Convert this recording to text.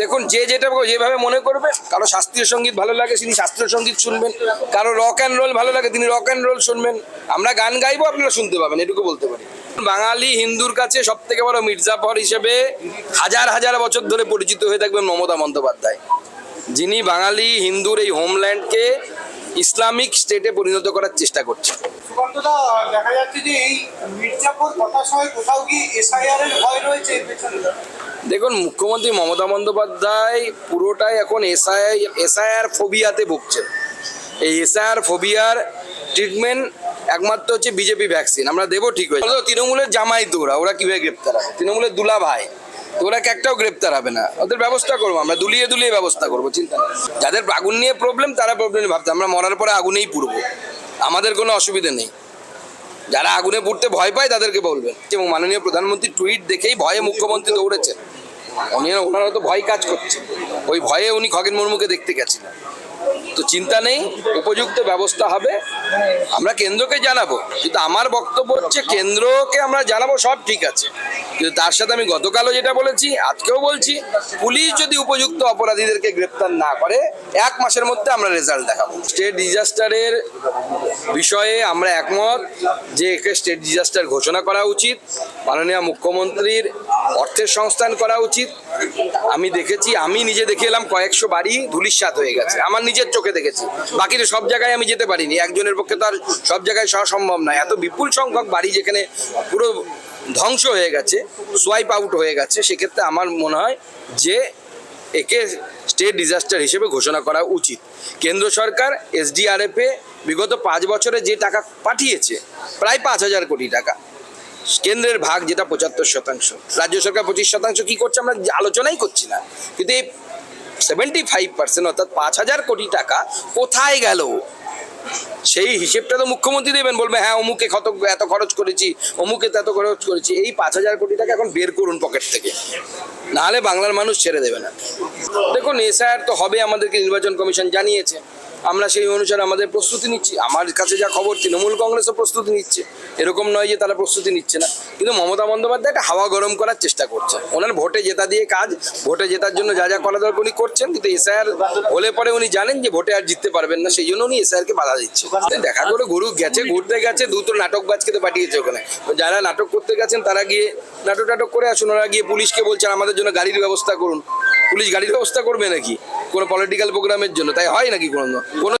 দেখুন, যে যেটা যেভাবে মনে করবে, কারও শাস্ত্রীয় সংগীত ভালো লাগে, তিনি শাস্ত্রীয় সংগীত শুনবেন। কারও রক অ্যান্ড রোল ভালো লাগে, তিনি রক অ্যান্ড রোল শুনবেন। আমরা গান গাইবো, আপনারা শুনতে পাবেন, এটুকু বলতে পারি। বাঙালি হিন্দুর কাছে সব থেকে বড় মির্জাফর হিসেবে হাজার হাজার বছর ধরে পরিচিত হয়ে থাকবেন মমতা বন্দ্যোপাধ্যায়। যিনি বাঙালি হিন্দুর এই হোমল্যান্ডকে ইসলামিক স্টেটে পরিণত করার চেষ্টা করছে। দেখা যাচ্ছে যে এই মির্জাপুর কোথাও কি এসআইআর এর ভয় রয়েছে দেখুন মুখ্যমন্ত্রী মমতা বন্দ্যোপাধ্যায় পুরোটাই এখন এসআই এসআইআর ফোবিয়াতে ভুগছে এই এসআইআর ফোবিয়ার ট্রিটমেন্ট একমাত্র হচ্ছে বিজেপি ভ্যাকসিন আমরা দেবো ঠিক হয়েছে বলো, তৃণমূলের জামাই তো ওরা কীভাবে গ্রেপ্তার হবে? তৃণমূলের দুলা ভাই ওরা একটাও গ্রেপ্তার হবে না। ওদের ব্যবস্থা করব আমরা, দুলিয়ে দুলিয়ে ব্যবস্থা করব, চিন্তা নেই। যাদের আগুন নিয়ে প্রবলেম তারা প্রবলেম ভাবতে আমরা মরার পরে আগুনেই পুড়বো। আমাদের কোনো অসুবিধা নেই। যারা আগুনে পুড়তে ভয় পায়, তাদেরকে বলবেন। এবং মাননীয় প্রধানমন্ত্রী টুইট দেখেই ভয়ে মুখ্যমন্ত্রী দৌড়েছেন। উনি, ওনারা তো ভয় কাজ করছে। ওই ভয়ে উনি খগেন মুর্মুকে দেখতে গেছিলেন। তো চিন্তা নেই, উপযুক্ত ব্যবস্থা হবে। আমরা কেন্দ্রকে জানাব, কিন্তু আমার বক্তব্য হচ্ছে কেন্দ্রকে আমরা জানাব, সব ঠিক আছে। কিন্তু তার সাথে আমি গতকালও যেটা বলেছি, আজকেও বলছি, পুলিশ যদি উপযুক্ত অপরাধীদেরকে গ্রেপ্তার না করে, এক মাসের মধ্যে আমরা রেজাল্ট দেখাবো। স্টেট ডিজাস্টারের বিষয়ে আমরা একমত যে একে স্টেট ডিজাস্টার ঘোষণা করা উচিত। মাননীয় মুখ্যমন্ত্রীর অর্থের সংস্থান করা উচিত। আমি দেখেছি, আমি নিজে দেখে এলাম কয়েকশো বাড়ি ধুলিস্বাত হয়ে গেছে। আমার নিজের চোখে দেখেছি। বাকি তো সব জায়গায় আমি যেতে পারিনি। একজনের পক্ষে তো আর সব জায়গায় যাওয়া সম্ভব নয়। এত বিপুল সংখ্যক বাড়ি যেখানে পুরো ধ্বংস হয়ে গেছে সোয়াইপ আউট হয়ে গেছে, সেক্ষেত্রে আমার মনে হয় যে একে স্টেট ডিজাস্টার হিসেবে ঘোষণা করা উচিত। কেন্দ্র সরকার এসডিআরএফে বিগত পাঁচ বছরে যে টাকা পাঠিয়েছে, প্রায় পাঁচ হাজার কোটি টাকা। কেন্দ্রের ভাগ যেটা পঁচাত্তর শতাংশ। রাজ্য সরকার পঁচিশ শতাংশ কি করছে আমরা আলোচনাই করছি না। কিন্তু এই সেভেন্টি ফাইভ পার্সেন্ট অর্থাৎ পাঁচ হাজার কোটি টাকা কোথায় গেল? সেই হিসেবটা তো মুখ্যমন্ত্রী দেবেন, বলবে হ্যাঁ অমুকে কত, এত খরচ করেছি, অমুকে এত খরচ করেছি। এই পাঁচ হাজার কোটি টাকা এখন বের করুন পকেট থেকে। নাহলে বাংলার মানুষ ছেড়ে দেবে না। দেখুন, এসআইআর তো হবে আমাদেরকে নির্বাচন কমিশন জানিয়েছে। আমরা সেই অনুসারে আমাদের প্রস্তুতি নিচ্ছি। আমার কাছে যা খবর, তৃণমূল কংগ্রেসও প্রস্তুতি নিচ্ছে। এরকম নয় যে তারা প্রস্তুতি নিচ্ছে না। কিন্তু মমতা বন্দ্যোপাধ্যায় একটা হাওয়া গরম করার চেষ্টা করছে। ওনার ভোটে জেতা দিয়ে কাজ, ভোটে জেতার জন্য যা যা করা দরকার উনি করছেন, কিন্তু এসআইআর হলে পরে উনি জানেন যে ভোটে আর জিততে পারবেন না, সেই জন্য উনি এসআইআরকে বাধা দিচ্ছে। দেখা করে ঘুরু গেছে, ঘুরতে গেছে দুটো নাটক বাজকে তো পাঠিয়েছে ওখানে। যারা নাটক করতে গেছেন, তারা গিয়ে নাটক টাটক করে আসুন। ওরা গিয়ে পুলিশকে বলছেন আমাদের জন্য গাড়ির ব্যবস্থা করুন। পুলিশ গাড়ির ব্যবস্থা করবে নাকি? কোনো পলিটিক্যাল প্রোগ্রামের জন্য তাই হয় নাকি কোনো কোনো